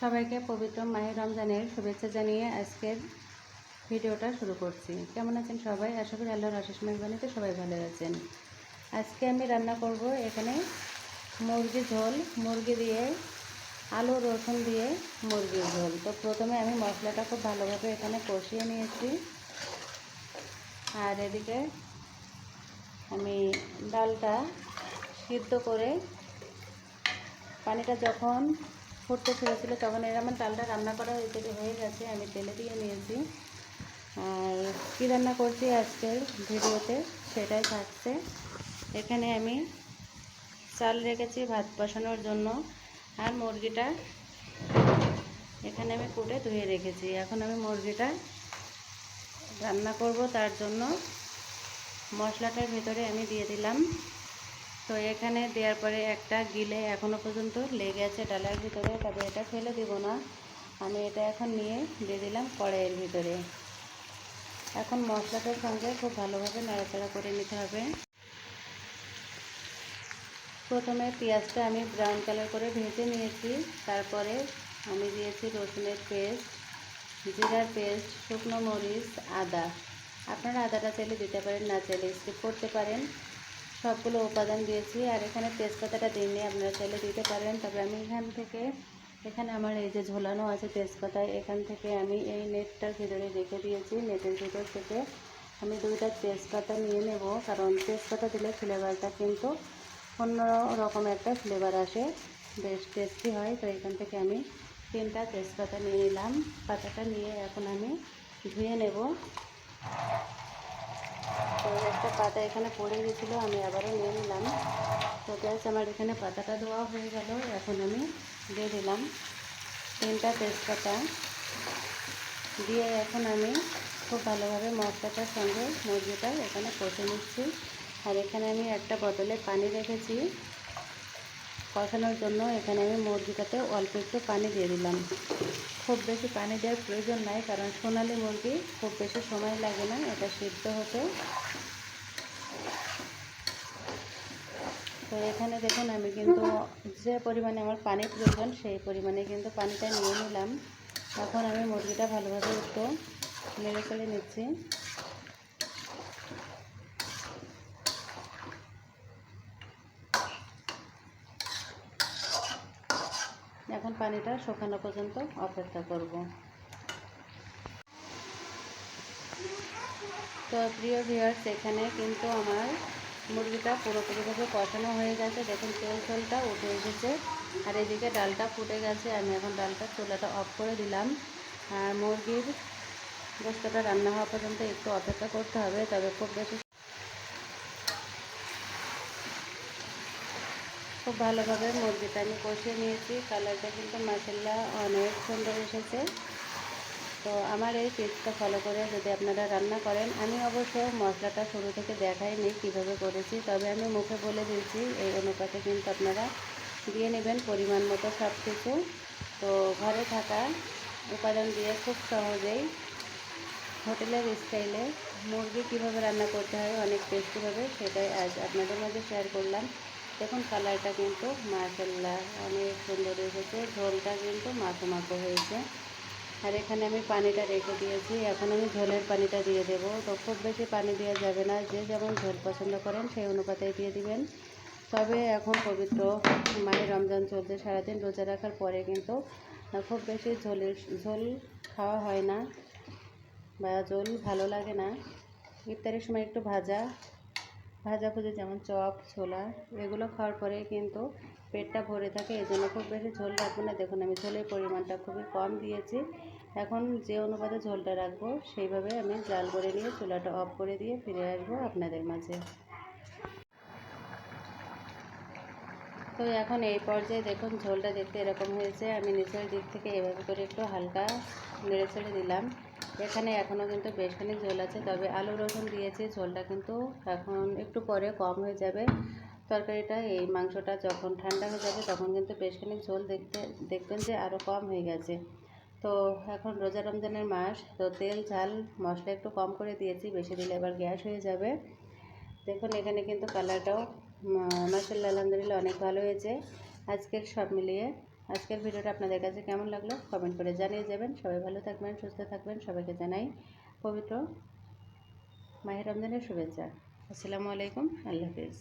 সবাইকে পবিত্র মাহে রমজানের শুভেচ্ছা জানিয়ে আজকের ভিডিওটা শুরু করছি। কেমন আছেন সবাই? আশা করি আল্লাহর আশিস মেহরবানিতে সবাই ভালো আছেন। আজকে আমি রান্না করব এখানে মুরগি ঝোল। মুরগি দিয়ে আলু, রসুন দিয়ে মুরগির ঝোল। তো প্রথমে আমি মশলাটা খুব ভালোভাবে এখানে কষিয়ে নিয়েছি। আর এদিকে আমি ডালটা সিদ্ধ করে পানিটা যখন ফুটতে ছেড়েছিল তখন এর আমার ডালটা রান্না করা এদিকে হয়ে গেছে, আমি তেলে দিয়ে নিয়েছি। আর কী রান্না করছি আজকের ভিডিওতে, সেটাই থাকছে। এখানে আমি চাল রেখেছি ভাত বসানোর জন্য, আর মুরগিটা এখানে আমি কুটে ধুয়ে রেখেছি। এখন আমি মুরগিটা রান্না করব, তার জন্য মশলাটার ভিতরে আমি দিয়ে দিলাম। তো এখানে দেওয়ার পরে একটা গিলে এখনও পর্যন্ত লেগে আছে ডালার ভিতরে, তবে এটা ফেলে দিব না। আমি এটা এখন নিয়ে দিয়ে দিলাম কড়াইয়ের ভিতরে। এখন মশলাটার সঙ্গে খুব ভালোভাবে নাড়াচাড়া করে নিতে হবে। প্রথমে পেঁয়াজটা আমি ব্রাউন কালার করে ভেজে নিয়েছি, তারপরে আমি দিয়েছি রসুনের পেস্ট, জিরার পেস্ট, শুকনো মরিচ, আদা। আপনারা আদাটা চাইলে দিতে পারেন, না চাইলে স্কিপ করতে পারেন। সবগুলো উপাদান দিয়েছি আর এখানে তেজপাতাটা দিইনি আপনারা চাইলে দিতে পারেন। তবে আমি এখান থেকে, এখানে আমার এই যে ঝোলানো আছে তেজপাতা এখান থেকে আমি এই নেটটার ভিতরে রেখে দিয়েছি। নেটের ভিতর থেকে আমি দুইটা তেজপাতা নিয়ে নেব, কারণ তেজপাতা দিলে ফ্লেভারটা কিন্তু অন্য রকম একটা ফ্লেভার আসে, বেশ টেস্টি হয়। তো এখান থেকে আমি তিনটা তেজপাতা নিয়ে নিলাম পাতাটা নিয়ে এখন আমি ধুয়ে নেব। একটা পাতা এখানে পড়ে গেছিল, আমি আবারও নিয়ে নিলাম। তো গ্যাস আমার এখানে পাতাটা ধোয়া হয়ে গেল, এখন আমি দিয়ে দিলাম তিনটা তেজপাতা। দিয়ে এখন আমি খুব ভালোভাবে মশলাটার সঙ্গে মুরগিটা এখানে কষে নিচ্ছি। আর এখানে আমি একটা বোতলে পানি রেখেছি। কষানোর জন্য এখানে আমি মুরগিটাতে অল্প একটু পানি দিয়ে দিলাম। খুব বেশি পানি দেওয়ার প্রয়োজন নাই, কারণ সোনালি মুরগি খুব বেশি সময় লাগে না, এটা সিদ্ধ হতে। তো এখানে দেখুন, আমি কিন্তু যে পরিমাণে আমার পানি প্রয়োজন, সেই পরিমাণে কিন্তু পানিটা নিয়ে নিলাম। এখন আমি মুরগিটা ভালোভাবে একটু নেড়ে চেড়ে নিচ্ছি। এখন পানিটা শুকানো পর্যন্ত অপেক্ষা করব। তো প্রিয় ভিউয়ার্স এখানে কিন্তু আমার মুরগিটা পুরোপুরিভাবে কষানো হয়ে গেছে। দেখুন তেল ঝোলটা উঠে এসেছে। আর এদিকে ডালটা ফুটে গেছে। আমি এখন ডালটা চুলাটা অফ করে দিলাম। আর মুরগির গোস্তটা রান্না হওয়া পর্যন্ত একটু অপেক্ষা করতে হবে, তবে খুব বেশি খুব ভালোভাবে মুরগিটা আমি কষিয়ে নিয়েছি। কালারটা কিন্তু মাসাল্লা অনেক সুন্দর এসেছে। তো আমার এই টিপসটা ফলো করে যদি আপনারা রান্না করেন, আমি অবশ্য মশলাটা শুরু থেকে দেখাই দেখাইনি কীভাবে করেছি, তবে আমি মুখে বলে দিয়েছি এই অনুপাতে কিন্তু আপনারা দিয়ে নেবেন পরিমাণ মতো সব কিছু তো ঘরে থাকা উপাদান দিয়ে খুব সহজেই হোটেলের স্টাইলে মুরগি কীভাবে রান্না করতে হয়, অনেক টেস্টিভাবে সেটাই আজ আপনাদের মাঝে শেয়ার করলাম। দেখুন কালারটা কিন্তু মাশাল্লাহ অনেক সুন্দর এসেছে ঝোলটা কিন্তু মাখো মাখো হয়েছে। আর এখানে আমি পানিটা রেখে দিয়েছি। এখন আমি ঝোলের পানিটা দিয়ে দেব। তো খুব বেশি পানি দেওয়া যাবে না। যে যেমন ঝোল পছন্দ করেন, সেই অনুপাতেই দিয়ে দিবেন। তবে এখন পবিত্র মায়ের রমজান চলছে, সারাদিন রোজা রাখার পরে কিন্তু খুব বেশি ঝোলের ঝোল খাওয়া হয় না বা ঝোল ভালো লাগে না। ইফতারের সময় একটু ভাজা ভাজা ভুজি যেমন চপ, ছোলা, এগুলো খাওয়ার পরে কিন্তু পেটটা ভরে থাকে এই জন্য খুব বেশি ঝোল রাখব না। দেখুন, আমি ঝোলের পরিমাণটা খুবই কম দিয়েছি। এখন যে অনুপাতে ঝোলটা রাখব, সেইভাবে আমি জাল করে নিয়ে চুলাটা অফ করে দিয়ে ফিরে আসব আপনাদের মাঝে। তো এখন এই পর্যায়ে দেখুন, ঝোলটা দেখতে এরকম হয়েছে। আমি নিচের দিক থেকে এভাবে করে একটু হালকা নেড়ে ছেড়ে দিলাম। এখানে এখনও কিন্তু বেশখানি ঝোল আছে, তবে আলু রসুন দিয়েছি। ঝোলটা কিন্তু এখন একটু পরে কম হয়ে যাবে। তরকারিটা, এই মাংসটা যখন ঠান্ডা হয়ে যাবে, তখন কিন্তু বেশখানি ঝোল দেখতে, দেখবেন যে আরও কম হয়ে গেছে। তো এখন রোজা রমজানের মাস, তো তেল, ঝাল, মশলা একটু কম করে দিয়েছি। বেশি দিলে এবার গ্যাস হয়ে যাবে। দেখুন, এখানে কিন্তু কালারটাও মাসাল্লাহ আলহামদুলিল্লাহ অনেক ভালো হয়েছে। আজকের সব মিলিয়ে আজকের ভিডিওটা আপনাদের কাছে কেমন লাগল কমেন্ট করে জানিয়ে যাবেন। সবাই ভালো থাকবেন, সুস্থ থাকবেন, সবাইকে জানাই পবিত্র মাহের রমজানের শুভেচ্ছা। আসসালামু আলাইকুম, আল্লাহ হাফিজ।